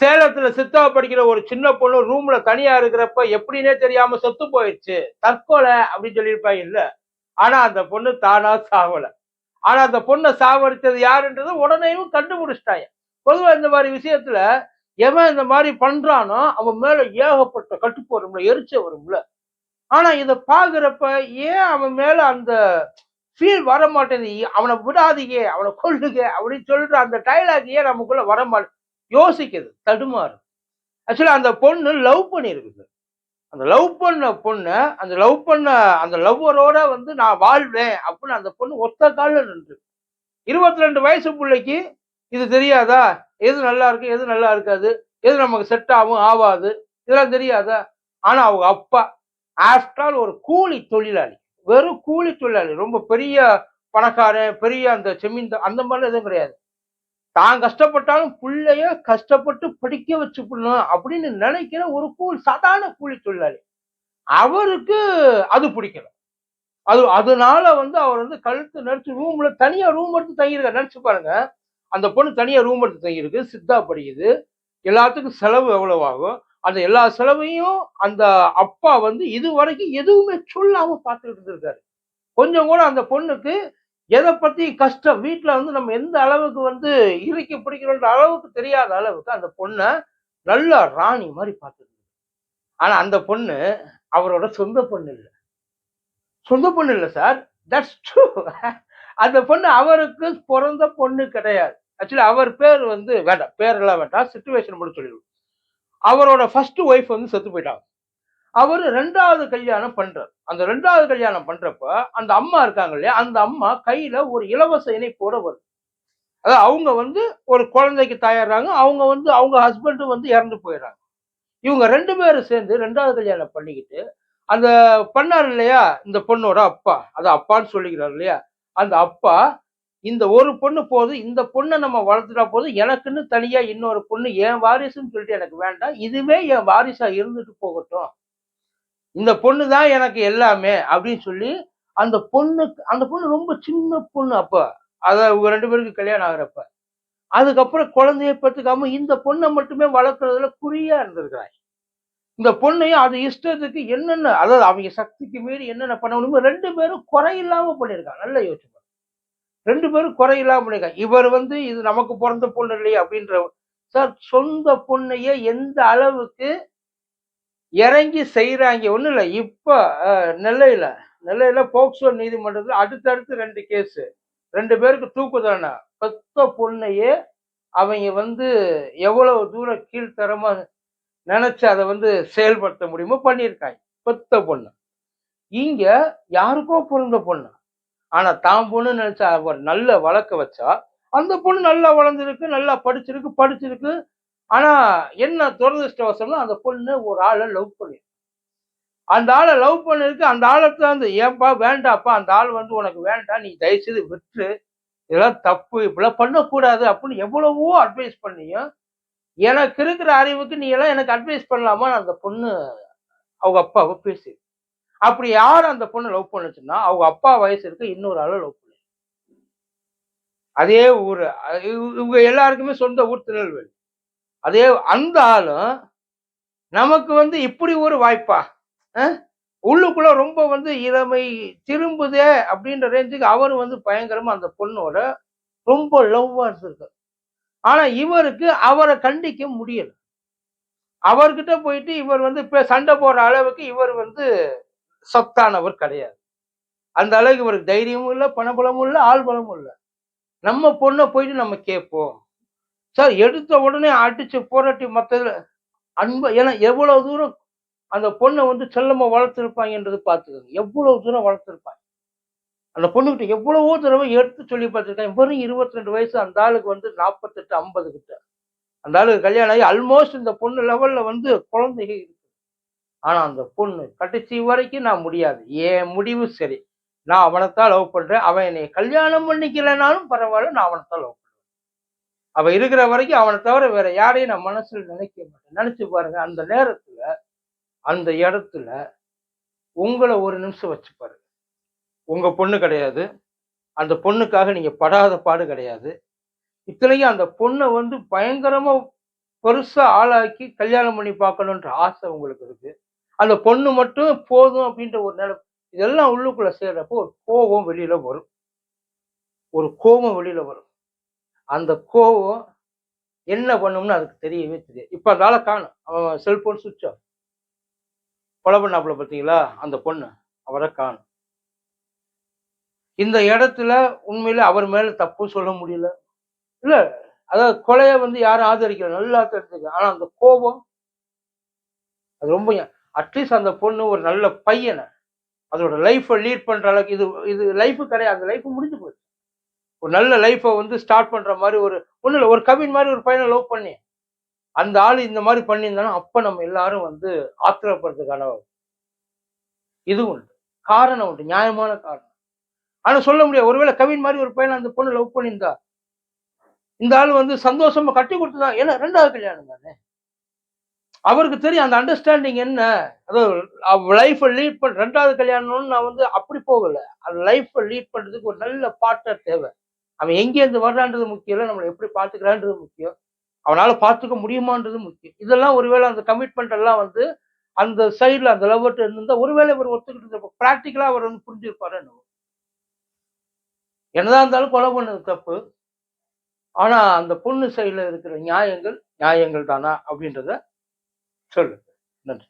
சேலத்துல சித்தா படிக்கிற ஒரு சின்ன பொண்ணு ரூம்ல தனியா இருக்கிறப்ப எப்படின்னே தெரியாம செத்து போயிடுச்சு தற்கொலை அப்படின்னு சொல்லியிருப்பாங்க இல்ல. ஆனா அந்த பொண்ணு தானா சாவல. ஆனா அந்த பொண்ணை சாவடிச்சது யாருன்றது உடனேயும் கண்டுபிடிச்சிட்டாங்க. பொதுவா இந்த மாதிரி விஷயத்துல எவன் இந்த மாதிரி பண்றானோ அவன் மேல ஏகப்பட்ட கட்டுப்பு வரும்ல எரிச்ச வரும்ல. ஆனா இத பாக்குறப்ப ஏன் அவன் மேல அந்த ஃபீல் வர மாட்டேங்குது அவனை விடாதீங்க அவனை கொள்ளுங்க அப்படின்னு சொல்ற அந்த டைலாக் ஏன் நமக்குள்ள வர மாட்டேன் யோசிக்குது தடுமாறு ஆக்சுவலா அந்த பொண்ணு லவ் பண்ணியிருக்குது அந்த லவ் பண்ண பொண்ணு அந்த லவ் பண்ண அந்த லவ்வரோட வந்து நான் வாழ்வேன் அப்படின்னு அந்த பொண்ணு ஒத்த காலில் நின்று இருபத்தி ரெண்டு வயசு பிள்ளைக்கு இது தெரியாதா? எது நல்லா இருக்கு எது நல்லா இருக்காது? எது நமக்கு செட் ஆகும் ஆகாது இதெல்லாம் தெரியாதா? ஆனா அவங்க அப்பா ஆஃப்டர் ஆல் ஒரு கூலி தொழிலாளி. வெறும் கூலி தொழிலாளி. ரொம்ப பெரிய பணக்காரன் பெரிய அந்த செமீன் அந்த மாதிரிலாம் எதுவும் கிடையாது. தான் கஷ்டப்பட்டாலும் பிள்ளைய கஷ்டப்பட்டு படிக்க வச்சுக்கணும் அப்படின்னு நினைக்கிற ஒரு கூல் சாதாரண கூலி தொழிலாளி. அவருக்கு அது பிடிக்கல. அது அதனால வந்து அவர் வந்து கழுத்து நடிச்சு ரூம்ல தனியா ரூம் எடுத்து தங்கியிருக்க நினைச்சு பாருங்க. அந்த பொண்ணு தனியா ரூம் எடுத்து தங்கியிருக்கு. சித்தா படிக்குது. எல்லாத்துக்கும் செலவு எவ்வளவு ஆகும் அந்த எல்லா செலவையும் அந்த அப்பா வந்து இது வரைக்கும் எதுவுமே சொல்லாம பார்த்துக்கிட்டு இருந்திருக்காரு. கொஞ்சம் கூட அந்த பொண்ணுக்கு எதை பற்றி கஷ்டம்? வீட்டில் வந்து நம்ம எந்த அளவுக்கு வந்து இறுக்கி பிடிக்கிறோன்ற அளவுக்கு தெரியாத அளவுக்கு அந்த பொண்ணை நல்ல ராணி மாதிரி பார்த்துருக்கு ஆனால் அந்த பொண்ணு அவரோட சொந்த பொண்ணு இல்லை. சொந்த பொண்ணு இல்லை சார் தட்ஸ் ட்ரூ அந்த பொண்ணு அவருக்கு பிறந்த பொண்ணு கிடையாது. ஆக்சுவலி அவர் பேர் வந்து வேண்டாம். பேரெல்லாம் வேண்டாம். சுச்சுவேஷன் மட்டும் சொல்லிடுவோம். அவரோட ஃபர்ஸ்ட் ஒய்ஃப் வந்து செத்து போயிட்டாங்க. அவர் ரெண்டாவது கல்யாணம் பண்றார். அந்த ரெண்டாவது கல்யாணம் பண்றப்ப அந்த அம்மா இருக்காங்க இல்லையா அந்த அம்மா கையில ஒரு இலவச இணைப்போட வருது. அதாவது அவங்க வந்து ஒரு குழந்தைக்கு தயாராங்க அவங்க வந்து அவங்க ஹஸ்பண்டும் வந்து இறந்து போயிடுறாங்க. இவங்க ரெண்டு பேரும் சேர்ந்து ரெண்டாவது கல்யாணம் பண்ணிக்கிட்டு அந்த பண்ணார் இல்லையா இந்த பொண்ணோட அப்பா அது அப்பான்னு சொல்லிக்கிறார் இல்லையா அந்த அப்பா இந்த ஒரு பொண்ணு போது இந்த பொண்ணை நம்ம வளர்த்துட்டா போதும் எனக்குன்னு தனியா இன்னொரு பொண்ணு என் வாரிசுன்னு சொல்லிட்டு எனக்கு வேண்டாம் இதுவே என் வாரிசா இருந்துட்டு போகட்டும். இந்த பொண்ணு தான் எனக்கு எல்லாமே அப்படின்னு சொல்லி அந்த பொண்ணுக்கு அந்த பொண்ணு ரொம்ப சின்ன பொண்ணு அப்போ. அதை இவங்க ரெண்டு பேருக்கு கல்யாணம் ஆகுறப்ப. அதுக்கப்புறம் குழந்தைய பெற்றுக்காம இந்த பொண்ணை மட்டுமே வளர்க்குறதுல குறியா இருந்திருக்கிறாய். இந்த பொண்ணையும் அது இஷ்டத்துக்கு என்னென்ன அதாவது அவங்க சக்திக்கு மீறி என்னென்ன பண்ண முடியுமோ ரெண்டு பேரும் குறையில்லாம பண்ணியிருக்காங்க. நல்ல யோசிச்சு ரெண்டு பேரும் குறையில்லாம பண்ணியிருக்காங்க. இவர் வந்து இது நமக்கு பிறந்த பொண்ணு இல்லையா அப்படின்ற சார் சொந்த பொண்ணையே எந்த அளவுக்கு இறங்கி செய்கிறாங்க ஒன்றும் இல்லை. இப்போ நெல்லையில் நெல்லையில் போக்சோ நீதிமன்றத்தில் அடுத்தடுத்து ரெண்டு கேஸு. ரெண்டு பேருக்கு தூக்கு தண்டனை பெத்த பொண்ணையே அவங்க வந்து எவ்வளவு தூரம் கீழ்த்தரமாக நினச்சி அதை வந்து செயல்படுத்த முடியுமோ பண்ணியிருக்காங்க. பெத்த பொண்ணு. இங்கே யாருக்கோ பிறந்த பொண்ணு. ஆனால் தான் பொண்ணு நினச்சா அவர் நல்ல வளர்க்க வச்சா அந்த பொண்ணு நல்லா வளர்ந்துருக்கு நல்லா படிச்சிருக்கு படிச்சிருக்கு. ஆனா என்ன துரதிருஷ்டவசம்னா அந்த பொண்ணு ஒரு ஆளை லவ் பண்ணி அந்த ஆளை லவ் பண்ணிருக்கு அந்த ஆளை வந்து ஏப்பா வேண்டாப்பா அந்த ஆள் வந்து உனக்கு வேண்டாம் நீ தயவுசெய்து விட்டுரு. இதெல்லாம் தப்பு இப்படிலாம் பண்ணக்கூடாது அப்படின்னு எவ்வளவோ அட்வைஸ் பண்ணியும் எனக்கு இருக்கிற அறிவுக்கு நீ எல்லாம் எனக்கு அட்வைஸ் பண்ணலாமா அந்த பொண்ணு அவங்க அப்பாவை பேசி. அப்படி யார் அந்த பொண்ணு லவ் பண்ணுச்சுன்னா அவங்க அப்பா வயசு இருக்கு இன்னொரு ஆளை லவ் பண்ணு. அதே ஊர் இவங்க எல்லாருக்குமே சொந்த ஊர் திருநெல்வேலி. அதே அந்த ஆளும் நமக்கு வந்து இப்படி ஒரு வாய்ப்பா? உள்ளுக்குள்ள ரொம்ப வந்து இளமை திரும்புதே அப்படின்ற ரேஞ்சுக்கு அவர் வந்து பயங்கரமா அந்த பொண்ணோட ரொம்ப லவ்வா இருந்திருக்காரு ஆனா இவருக்கு அவரை கண்டிக்க முடியல. அவர்கிட்ட போயிட்டு இவர் வந்து இப்ப சண்டை போடுற அளவுக்கு இவர் வந்து சத்தானவர் கிடையாது. அந்த அளவுக்கு இவருக்கு தைரியமும் இல்லை பணபலமும் இல்லை ஆள் பலமும் இல்லை. நம்ம பொண்ணை போயிட்டு நம்ம கேட்போம். சார் எடுத்த உடனே அடிச்சு போராட்டி மற்றதுல அன்பு ஏன்னா எவ்வளவு தூரம் அந்த பொண்ணை வந்து செல்லமா வளர்த்துருப்பாங்கன்றது பார்த்துக்கோங்க. எவ்வளவு தூரம் வளர்த்துருப்பாங்க. அந்த பொண்ணுகிட்ட எவ்வளவோ தடவை எடுத்து சொல்லி பார்த்துருக்காங்க. வெறும் இருபத்தி ரெண்டு வயசு அந்த ஆளுக்கு வந்து நாற்பத்தெட்டு ஐம்பது கிட்ட. அந்த ஆளுக்கு கல்யாணம் ஆகி ஆல்மோஸ்ட் இந்த பொண்ணு லெவல்ல வந்து குழந்தைகள் இருக்கு. ஆனா அந்த பொண்ணு கடைசி வரைக்கும் நான் முடியாது. என் முடிவு சரி. நான் அவனைத்தான் லவ் பண்றேன். அவன் என்னை கல்யாணம் பண்ணிக்கலைனாலும் பரவாயில்ல நான் அவனைத்தான் லவ் பண்றேன். அவன் இருக்கிற வரைக்கும் அவனை தவிர வேற யாரையும் நான் மனசுல நினைக்க மாட்டேன். நினைச்சு பாருங்க அந்த நேரத்துல அந்த இடத்துல உங்களை ஒரு நிமிஷம் வச்சு பாருங்க. உங்க பொண்ணு கிடையாது. அந்த பொண்ணுக்காக நீங்க படாத பாடு கிடையாது. இத்தனைக்கும் அந்த பொண்ணை வந்து பயங்கரமா பெருசா ஆளாக்கி கல்யாணம் பண்ணி பார்க்கணுன்ற ஆசை உங்களுக்கு இருக்கு. அந்த பொண்ணு மட்டும் போதும் அப்படின்ற ஒரு நிலை இதெல்லாம் உள்ளுக்குள்ள சேர்றப்போ ஒரு கோபம் வெளியில வரும். ஒரு கோபம் வெளியில வரும். அந்த கோபம் என்ன பண்ணும்னு அதுக்கு தெரியவே தெரியாது. இப்ப அந்த ஆளை காணும். அவன் செல்போன் சுவிட்ச் ஆஃப் கொலை பண்ணாப்புல பார்த்தீங்களா? அந்த பொண்ணு. அவரை காணும். இந்த இடத்துல உண்மையில அவர் மேல தப்பு சொல்ல முடியல. இல்ல அதாவது கொலையை வந்து யாரும் ஆதரிக்கல. நல்லா தெரிஞ்சுக்க ஆனா அந்த கோபம் அது ரொம்ப அட்லீஸ்ட் அந்த பொண்ணு ஒரு நல்ல பையனை அதோட லைஃப்பை லீட் பண்ற அளவுக்கு இது இது லைஃப் கிடையாது. அந்த லைஃப் முடிஞ்சு போச்சு. ஒரு நல்ல லைஃப்பை வந்து ஸ்டார்ட் பண்ற மாதிரி ஒரு ஒண்ணு இல்லை ஒரு கவின் மாதிரி ஒரு பையனை லவ் பண்ணி அந்த ஆள் இந்த மாதிரி பண்ணியிருந்தாலும் அப்ப நம்ம எல்லாரும் வந்து ஆத்திரப்படுறதுக்கான இது உண்டு. காரணம் உண்டு நியாயமான காரணம். ஆனா சொல்ல முடியாது ஒருவேளை கவின் மாதிரி ஒரு பையனை அந்த பொண்ணு லவ் பண்ணியிருந்தா இந்த ஆள் வந்து சந்தோஷமா கட்டி கொடுத்துதான் ஏன்னா ரெண்டாவது கல்யாணம் தானே. அவருக்கு தெரியும் அந்த அண்டர்ஸ்டாண்டிங் என்ன அதாவது லைஃப்பை லீட் பண்ண ரெண்டாவது கல்யாணம்னு நான் வந்து அப்படி போகல. அந்த லைஃப்பை லீட் பண்றதுக்கு ஒரு நல்ல பார்ட்னர் தேவை. அவன் எங்கேருந்து வர்றான்றது முக்கியம் இல்லை நம்மளை எப்படி பார்த்துக்கிறான்றது முக்கியம். அவனால் பார்த்துக்க முடியுமான்றது முக்கியம். இதெல்லாம் ஒருவேளை அந்த கமிட்மெண்ட் எல்லாம் வந்து அந்த சைடில் அந்த லவ்வர்ட்டு இருந்திருந்தால் ஒருவேளை இவர் ஒத்துக்கிட்டு ப்ராக்டிக்கலாக அவர் வந்து புரிஞ்சிருப்பாரு என்னதான் இருந்தாலும் கொலை பண்ணது தப்பு. ஆனால் அந்த பொண்ணு சைடில் இருக்கிற நியாயங்கள் நியாயங்கள் தானா அப்படின்றத சொல்லு. நன்றி.